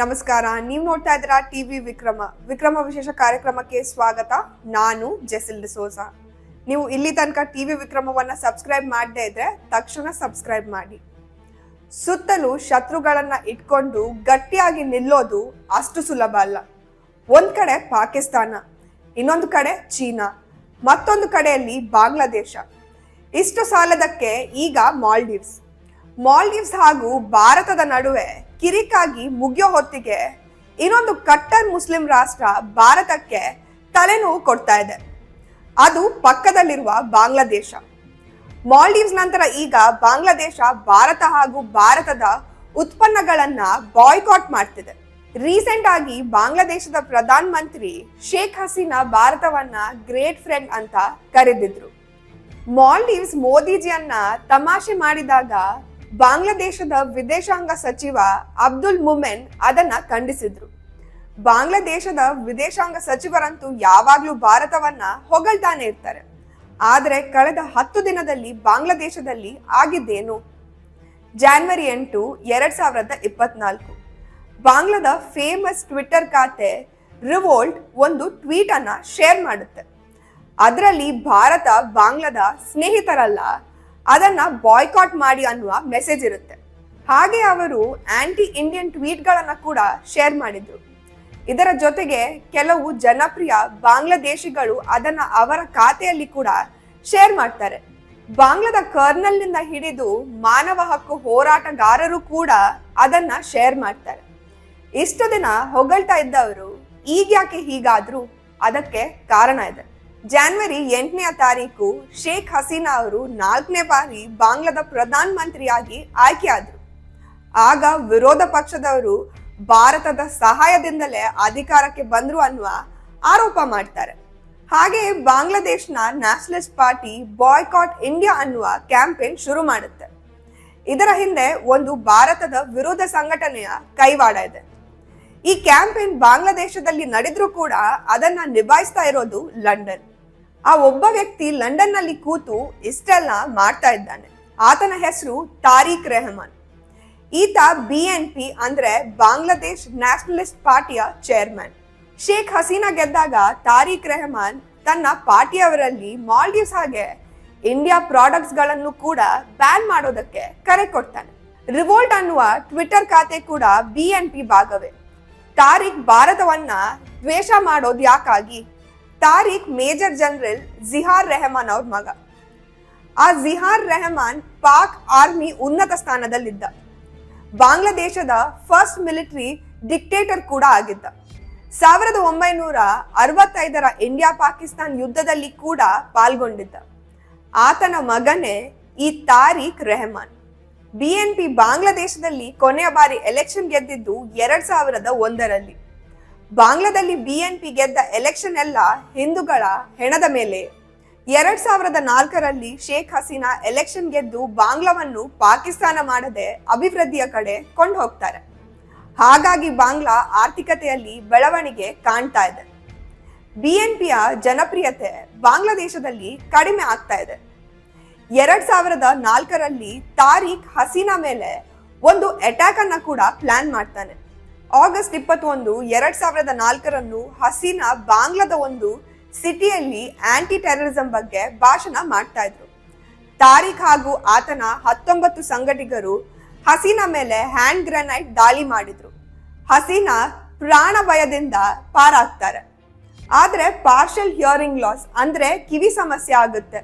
ನಮಸ್ಕಾರ. ನೀವು ನೋಡ್ತಾ ಇದ್ದೀರಾ ಟಿವಿ ವಿಕ್ರಮ. ವಿಕ್ರಮ ವಿಶೇಷ ಕಾರ್ಯಕ್ರಮಕ್ಕೆ ಸ್ವಾಗತ. ನಾನು ಜೆಸಿಲ್ ಡಿಸೋಸ ನೀವು ಇಲ್ಲಿ ತನಕ ಟಿವಿ ವಿಕ್ರಮವನ್ನ ಸಬ್ಸ್ಕ್ರೈಬ್ ಮಾಡದೇ ಇದ್ರೆ ತಕ್ಷಣ ಸಬ್ಸ್ಕ್ರೈಬ್ ಮಾಡಿ. ಸುತ್ತಲೂ ಶತ್ರುಗಳನ್ನ ಇಟ್ಕೊಂಡು ಗಟ್ಟಿಯಾಗಿ ನಿಲ್ಲೋದು ಅಷ್ಟು ಸುಲಭ ಅಲ್ಲ. ಒಂದ್ ಕಡೆ ಪಾಕಿಸ್ತಾನ, ಇನ್ನೊಂದು ಕಡೆ ಚೀನಾ, ಮತ್ತೊಂದು ಕಡೆಯಲ್ಲಿ ಬಾಂಗ್ಲಾದೇಶ. ಇಷ್ಟು ಸಾಲದಕ್ಕೆ ಈಗ ಮಾಲ್ಡೀವ್ಸ್. ಮಾಲ್ಡೀವ್ಸ್ ಹಾಗೂ ಭಾರತದ ನಡುವೆ ಕಿರಿಕಾಗಿ ಮುಗಿಯೋ ಹೊತ್ತಿಗೆ ಇನ್ನೊಂದು ಕಟ್ಟರ್ ಮುಸ್ಲಿಂ ರಾಷ್ಟ್ರ ಭಾರತಕ್ಕೆ ತಲೆನೋವು ಕೊಡ್ತಾ ಇದೆ. ಅದು ಪಕ್ಕದಲ್ಲಿರುವ ಬಾಂಗ್ಲಾದೇಶ. ಮಾಲ್ಡೀವ್ಸ್ ನಂತರ ಈಗ ಬಾಂಗ್ಲಾದೇಶ ಭಾರತ ಹಾಗೂ ಭಾರತದ ಉತ್ಪನ್ನಗಳನ್ನ ಬಾಯ್ಕಾಟ್ ಮಾಡ್ತಿದೆ. ರೀಸೆಂಟ್ ಆಗಿ ಬಾಂಗ್ಲಾದೇಶದ ಪ್ರಧಾನ ಮಂತ್ರಿ ಶೇಖ್ ಹಸೀನಾ ಭಾರತವನ್ನ ಗ್ರೇಟ್ ಫ್ರೆಂಡ್ ಅಂತ ಕರೆದಿದ್ರು. ಮಾಲ್ಡೀವ್ಸ್ ಮೋದಿಜಿಯನ್ನ ತಮಾಷೆ ಮಾಡಿದಾಗ ಬಾಂಗ್ಲಾದೇಶದ ವಿದೇಶಾಂಗ ಸಚಿವ ಅಬ್ದುಲ್ ಮುಮೆನ್ ಅದನ್ನ ಖಂಡಿಸಿದ್ರು. ಬಾಂಗ್ಲಾದೇಶದ ವಿದೇಶಾಂಗ ಸಚಿವರಂತೂ ಯಾವಾಗ್ಲೂ ಭಾರತವನ್ನ ಹೊಗಳ್ತಾನೆ ಇರ್ತಾರೆ. ಆದರೆ ಕಳೆದ ಹತ್ತು ದಿನದಲ್ಲಿ ಬಾಂಗ್ಲಾದೇಶದಲ್ಲಿ ಆಗಿದ್ದೇನು? ಜಾನ್ವರಿ ಎಂಟು, ಎರಡ್ ಸಾವಿರದ ಇಪ್ಪತ್ನಾಲ್ಕು. ಬಾಂಗ್ಲಾದ ಫೇಮಸ್ ಟ್ವಿಟರ್ ಖಾತೆ ರಿವೋಲ್ಟ್ ಒಂದು ಟ್ವೀಟ್ ಅನ್ನ ಶೇರ್ ಮಾಡುತ್ತೆ. ಅದರಲ್ಲಿ ಭಾರತ ಬಾಂಗ್ಲಾದ ಸ್ನೇಹಿತರಲ್ಲ ಅದನ್ನ ಬಾಯ್ಕಾಟ್ ಮಾಡಿ ಅನ್ನುವ ಮೆಸೇಜ್ ಇರುತ್ತೆ. ಹಾಗೆ ಅವರು ಆಂಟಿ ಇಂಡಿಯನ್ ಟ್ವೀಟ್ಗಳನ್ನ ಕೂಡ ಶೇರ್ ಮಾಡಿದ್ರು. ಇದರ ಜೊತೆಗೆ ಕೆಲವು ಜನಪ್ರಿಯ ಬಾಂಗ್ಲಾದೇಶಿಗಳು ಅದನ್ನ ಅವರ ಖಾತೆಯಲ್ಲಿ ಕೂಡ ಶೇರ್ ಮಾಡ್ತಾರೆ. ಬಾಂಗ್ಲಾದ ಕರ್ನಲ್ನಿಂದ ಹಿಡಿದು ಮಾನವ ಹಕ್ಕು ಹೋರಾಟಗಾರರು ಕೂಡ ಅದನ್ನ ಶೇರ್ ಮಾಡ್ತಾರೆ. ಇಷ್ಟು ದಿನ ಹೊಗಳ್ತಾ ಇದ್ದವರು ಈಗ ಯಾಕೆ ಹೀಗಾದ್ರು? ಅದಕ್ಕೆ ಕಾರಣ ಇದೆ. ಜಾನ್ವರಿ ಎಂಟನೇ ತಾರೀಕು ಶೇಖ್ ಹಸೀನಾ ಅವರು ನಾಲ್ಕನೇ ಬಾರಿ ಬಾಂಗ್ಲಾದ ಪ್ರಧಾನ ಮಂತ್ರಿಯಾಗಿ ಆಯ್ಕೆಯಾದರು. ಆಗ ವಿರೋಧ ಪಕ್ಷದವರು ಭಾರತದ ಸಹಾಯದಿಂದಲೇ ಅಧಿಕಾರಕ್ಕೆ ಬಂದ್ರು ಅನ್ನುವ ಆರೋಪ ಮಾಡ್ತಾರೆ. ಹಾಗೆ ಬಾಂಗ್ಲಾದೇಶನ ನ್ಯಾಷನಲಿಸ್ಟ್ ಪಾರ್ಟಿ ಬಾಯ್ಕಾಟ್ ಇಂಡಿಯಾ ಅನ್ನುವ ಕ್ಯಾಂಪೇನ್ ಶುರು ಮಾಡುತ್ತೆ. ಇದರ ಹಿಂದೆ ಒಂದು ಭಾರತದ ವಿರೋಧ ಸಂಘಟನೆಯ ಕೈವಾಡ ಇದೆ. ಈ ಕ್ಯಾಂಪೇನ್ ಬಾಂಗ್ಲಾದೇಶದಲ್ಲಿ ನಡೆದ್ರೂ ಕೂಡ ಅದನ್ನ ನಿಭಾಯಿಸ್ತಾ ಇರೋದು ಲಂಡನ್. ಆ ಒಬ್ಬ ವ್ಯಕ್ತಿ ಲಂಡನ್ನಲ್ಲಿ ಕೂತು ಇಷ್ಟೆಲ್ಲ ಮಾಡ್ತಾ ಇದ್ದಾನೆ. ಆತನ ಹೆಸರು ತಾರಿಕ್ ರೆಹಮಾನ್. ಈತ ಬಿ ಎನ್ ಪಿ ಅಂದ್ರೆ ಬಾಂಗ್ಲಾದೇಶ್ ನ್ಯಾಷನಲಿಸ್ಟ್ ಪಾರ್ಟಿಯ ಚೇರ್ಮನ್. ಶೇಖ್ ಹಸೀನಾ ಗೆದ್ದಾಗ ತಾರಿಕ್ ರೆಹಮಾನ್ ತನ್ನ ಪಾರ್ಟಿಯವರಲ್ಲಿ ಮಾಲ್ಡೀವ್ಸ್ ಹಾಗೆ ಇಂಡಿಯಾ ಪ್ರಾಡಕ್ಟ್ಸ್ಗಳನ್ನು ಕೂಡ ಬ್ಯಾನ್ ಮಾಡೋದಕ್ಕೆ ಕರೆ ಕೊಡ್ತಾನೆ. ರಿವೋಲ್ಟ್ ಅನ್ನುವ ಟ್ವಿಟರ್ ಖಾತೆ ಕೂಡ ಬಿ ಎನ್ ಪಿ ಭಾಗವೇ. ತಾರಿಕ್ ಭಾರತವನ್ನ ದ್ವೇಷ ಮಾಡೋದು ಯಾಕಾಗಿ ತಾರೀಕ್ ಮೇಜರ್ ಜನರಲ್ ಜಿಹಾರ್ ರೆಹಮಾನ್ ಅವ್ರ ಮಗ. ಆ ಜಿಹಾರ್ ರೆಹಮಾನ್ ಪಾಕ್ ಆರ್ಮಿ ಉನ್ನತ ಸ್ಥಾನದಲ್ಲಿದ್ದ. ಬಾಂಗ್ಲಾದೇಶದ ಫಸ್ಟ್ ಮಿಲಿಟರಿ ಡಿಕ್ಟೇಟರ್ ಕೂಡ ಆಗಿದ್ದ. ಸಾವಿರದ ಒಂಬೈನೂರ ಅರವತ್ತೈದರ ಇಂಡಿಯಾ ಪಾಕಿಸ್ತಾನ್ ಯುದ್ಧದಲ್ಲಿ ಕೂಡ ಪಾಲ್ಗೊಂಡಿದ್ದ. ಆತನ ಮಗನೇ ಈ ತಾರೀಕ್ ರೆಹಮಾನ್. ಬಿಎನ್ಪಿ ಬಾಂಗ್ಲಾದೇಶದಲ್ಲಿ ಕೊನೆಯ ಬಾರಿ ಎಲೆಕ್ಷನ್ ಗೆದ್ದಿದ್ದು ಎರಡ್ ಸಾವಿರದ ಒಂದರಲ್ಲಿ. ಬಾಂಗ್ಲಾದಲ್ಲಿ ಬಿಎನ್ಪಿ ಗೆದ್ದ ಎಲೆಕ್ಷನ್ ಎಲ್ಲ ಹಿಂದೂಗಳ ಹೆಣದ ಮೇಲೆ. ಎರಡ್ ಸಾವಿರದ ನಾಲ್ಕರಲ್ಲಿ ಶೇಖ್ ಹಸೀನಾ ಎಲೆಕ್ಷನ್ ಗೆದ್ದು ಬಾಂಗ್ಲಾವನ್ನು ಪಾಕಿಸ್ತಾನ ಮಾಡದೆ ಅಭಿವೃದ್ಧಿಯ ಕಡೆ ಕೊಂಡು ಹೋಗ್ತಾರೆ. ಹಾಗಾಗಿ ಬಾಂಗ್ಲಾ ಆರ್ಥಿಕತೆಯಲ್ಲಿ ಬೆಳವಣಿಗೆ ಕಾಣ್ತಾ ಇದೆ. ಬಿಎನ್ಪಿಯ ಜನಪ್ರಿಯತೆ ಬಾಂಗ್ಲಾದೇಶದಲ್ಲಿ ಕಡಿಮೆ ಆಗ್ತಾ ಇದೆ. ಎರಡ್ ಸಾವಿರದ ನಾಲ್ಕರಲ್ಲಿ ತಾರೀಖ್ ಹಸೀನಾ ಮೇಲೆ ಒಂದು ಅಟ್ಯಾಕ್ ಅನ್ನ ಕೂಡ ಪ್ಲಾನ್ ಮಾಡ್ತಾನೆ. ಆಗಸ್ಟ್ ಇಪ್ಪತ್ತೊಂದು, ಎರಡ್ ಸಾವಿರದ ನಾಲ್ಕರಂದು ಹಸೀನಾ ಬಾಂಗ್ಲಾದ ಒಂದು ಸಿಟಿಯಲ್ಲಿ ಆಂಟಿ ಟೆರರಿಸಂ ಬಗ್ಗೆ ಭಾಷಣ ಮಾಡ್ತಾ ಇದ್ರು. ತಾರೀಖ್ ಹಾಗೂ ಆತನ ಹತ್ತೊಂಬತ್ತು ಸಂಘಟಿಗರು ಹಸೀನಾ ಮೇಲೆ ಹ್ಯಾಂಡ್ ಗ್ರನೈಟ್ ದಾಳಿ ಮಾಡಿದ್ರು. ಹಸೀನಾ ಪ್ರಾಣ ಭಯದಿಂದ ಪಾರಾಗ್ತಾರೆ. ಆದ್ರೆ ಪಾರ್ಷಲ್ ಹಿಯರಿಂಗ್ ಲಾಸ್ ಅಂದ್ರೆ ಕಿವಿ ಸಮಸ್ಯೆ ಆಗುತ್ತೆ.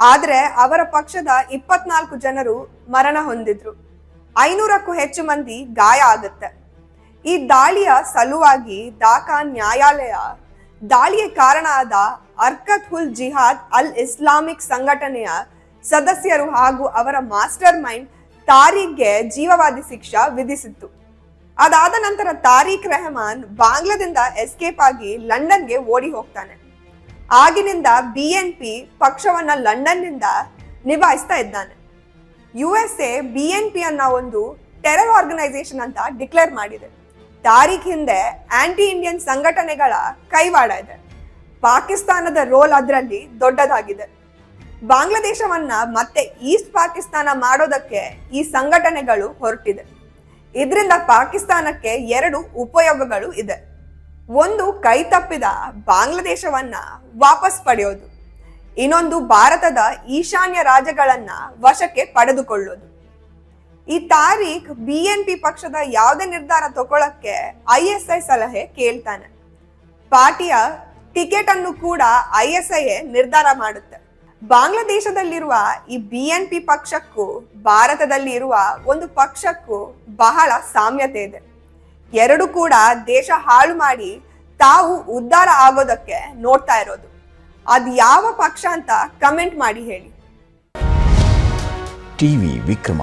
ಆದ್ರೆ ಅವರ ಪಕ್ಷದ ಇಪ್ಪತ್ನಾಲ್ಕು ಜನರು ಮರಣ ಹೊಂದಿದ್ರು. ಐನೂರಕ್ಕೂ ಹೆಚ್ಚು ಮಂದಿ ಗಾಯ ಆಗುತ್ತೆ. ಈ ದಾಳಿಯ ಸಲುವಾಗಿ ದಾಖಾ ನ್ಯಾಯಾಲಯ ದಾಳಿಗೆ ಕಾರಣ ಆದ ಅರ್ಕತ್ ಹುಲ್ ಜಿಹಾದ್ ಅಲ್ ಇಸ್ಲಾಮಿಕ್ ಸಂಘಟನೆಯ ಸದಸ್ಯರು ಹಾಗೂ ಅವರ ಮಾಸ್ಟರ್ ಮೈಂಡ್ ತಾರೀಖ್ಗೆ ಜೀವವಾದಿ ಶಿಕ್ಷಾ ವಿಧಿಸಿತ್ತು. ಅದಾದ ನಂತರ ತಾರಿಕ್ ರೆಹಮಾನ್ ಬಾಂಗ್ಲಾದಿಂದ ಎಸ್ಕೇಪ್ ಆಗಿ ಲಂಡನ್ಗೆ ಓಡಿ ಹೋಗ್ತಾನೆ. ಆಗಿನಿಂದ ಬಿ ಎನ್ ಪಿ ಪಕ್ಷವನ್ನ ಲಂಡನ್ನಿಂದ ನಿಭಾಯಿಸ್ತಾ ಇದ್ದಾನೆ. U S A B N P ಅನ್ನ ಒಂದು ಟೆರರ್ ಆರ್ಗನೈಸೇಷನ್ ಅಂತ ಡಿಕ್ಲೇರ್ ಮಾಡಿದೆ. ತಾರೀಖ್ ಹಿಂದೆ ಆಂಟಿ ಇಂಡಿಯನ್ ಸಂಘಟನೆಗಳ ಕೈವಾಡ ಇದೆ. ಪಾಕಿಸ್ತಾನದ ರೋಲ್ ಅದರಲ್ಲಿ ದೊಡ್ಡದಾಗಿದೆ. ಬಾಂಗ್ಲಾದೇಶವನ್ನ ಮತ್ತೆ ಈಸ್ಟ್ ಪಾಕಿಸ್ತಾನ ಮಾಡೋದಕ್ಕೆ ಈ ಸಂಘಟನೆಗಳು ಹೊರಟಿದೆ. ಇದರಿಂದ ಪಾಕಿಸ್ತಾನಕ್ಕೆ ಎರಡು ಉಪಯೋಗಗಳು ಇದೆ. ಒಂದು ಕೈ ತಪ್ಪಿದ ಬಾಂಗ್ಲಾದೇಶವನ್ನ ವಾಪಸ್ ಪಡೆಯೋದು. ಇನ್ನೊಂದು ಭಾರತದ ಈಶಾನ್ಯ ರಾಜ್ಯಗಳನ್ನ ವಶಕ್ಕೆ ಪಡೆದುಕೊಳ್ಳೋದು. ಈ ತಾರೀಖ್ ಪಿ ಪಕ್ಷದ ಯಾವುದೇ ನಿರ್ಧಾರ ತಗೊಳಕ್ಕೆ ಐ ಎಸ್ ಐ ಸಲಹೆ ಕೇಳ್ತಾನೆ. ಪಾರ್ಟಿಯ ಟಿಕೆಟ್ ಅನ್ನು ಕೂಡ ಐ ಎಸ್ ಐ ನಿರ್ಧಾರ ಮಾಡುತ್ತೆ. ಬಾಂಗ್ಲಾದೇಶದಲ್ಲಿರುವ ಈ ಬಿ ಎನ್ ಪಿ ಪಕ್ಷಕ್ಕೂ ಭಾರತದಲ್ಲಿ ಇರುವ ಒಂದು ಪಕ್ಷಕ್ಕೂ ಬಹಳ ಸಾಮ್ಯತೆ ಇದೆ. ಎರಡು ಕೂಡ ದೇಶ ಹಾಳು ಮಾಡಿ ತಾವು ಉದ್ಧಾರ ಆಗೋದಕ್ಕೆ ನೋಡ್ತಾ ಇರೋದು. ಅದು ಯಾವ ಪಕ್ಷ ಅಂತ ಕಮೆಂಟ್ ಮಾಡಿ ಹೇಳಿ. ಟಿವಿ ವಿಕ್ರಮ.